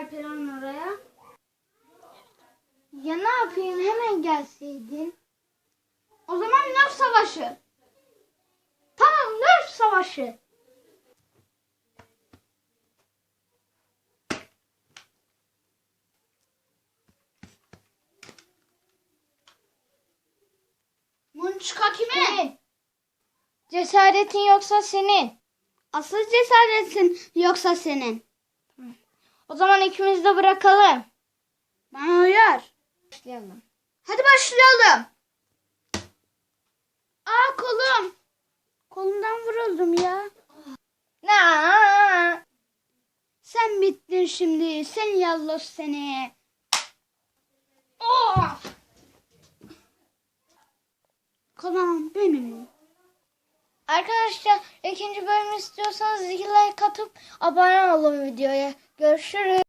Alperen oraya. Ya ne yapayım hemen gelseydin. O zaman nerf savaşı. Tamam nerf savaşı. Munçka kime? Senin. Cesaretin yoksa senin. Asıl cesaretin yoksa senin. O zaman ikimiz de bırakalım. Bana uyar. Başlayalım. Hadi başlayalım. Aa kolum. Kolumdan vuruldum ya. Na. Sen bittin şimdi. Sen yallos seni. Oh! Kolum benim. Arkadaşlar ikinci bölümü istiyorsanız iki like atıp abone olun videoya. Görüşürüz.